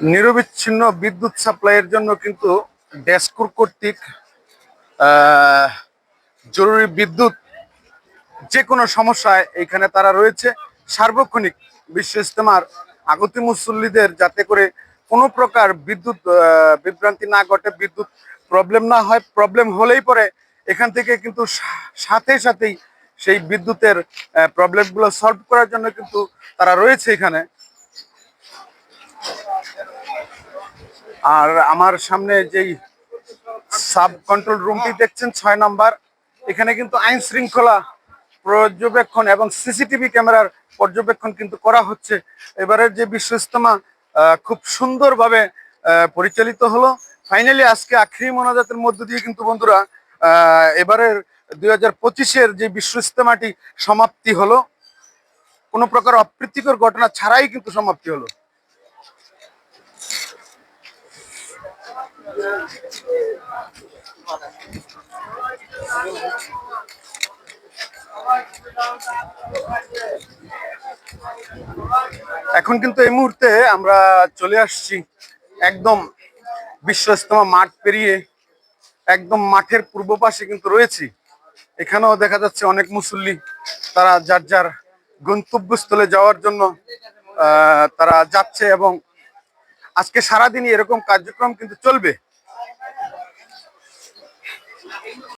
নিরবিচ্ছিন্ন বিদ্যুৎ সাপ্লাইয়ের জন্য কিন্তু ড্যাসকোর কর্তৃক জরুরি বিদ্যুৎ যে কোনো সমস্যায় এখানে তারা রয়েছে। সার্বক্ষণিক বিশ্ব ইস্তেমার আগতি মুসল্লিদের যাতে করে কোনো প্রকার বিদ্যুৎ বিভ্রান্তি না ঘটে, বিদ্যুৎ প্রবলেম না হয় প্রবলেম হলেই পরে এখান থেকে কিন্তু সাথে সাথেই সেই বিদ্যুতের প্রবলেমগুলো সলভ করার জন্য কিন্তু তারা রয়েছে এখানে। আর আমার সামনে যেই সাব কন্ট্রোল রুমটি দেখছেন, ছয় নাম্বার, এখানে কিন্তু আইন শৃঙ্খলা পর্যবেক্ষণ এবং সিসিটিভি ক্যামেরার পর্যবেক্ষণ কিন্তু করা হচ্ছে। এবারের যে বিশ্ব ইস্তেমা খুব সুন্দরভাবে পরিচালিত হলো। ফাইনালি আজকে আখরি মোনাজাতের মধ্য দিয়ে কিন্তু বন্ধুরা এবারের দুই হাজার পঁচিশের যে বিশ্ব ইস্তেমাটি সমাপ্তি হলো। কোনো প্রকার অপ্রীতিকর ঘটনা ছাড়াই কিন্তু সমাপ্তি হলো। এখন কিন্তু এই মুহূর্তে আমরা চলে আসছি একদম বিশ্ব ইস্তেমা মাঠ পেরিয়ে একদম মাঠের পূর্ব পাশে কিন্তু রয়েছি। এখানেও দেখা যাচ্ছে অনেক মুসল্লি, তারা যার যার গন্তব্যস্থলে যাওয়ার জন্য তারা যাচ্ছে এবং আজকে সারাদিনই এরকম কার্যক্রম কিন্তু চলবে।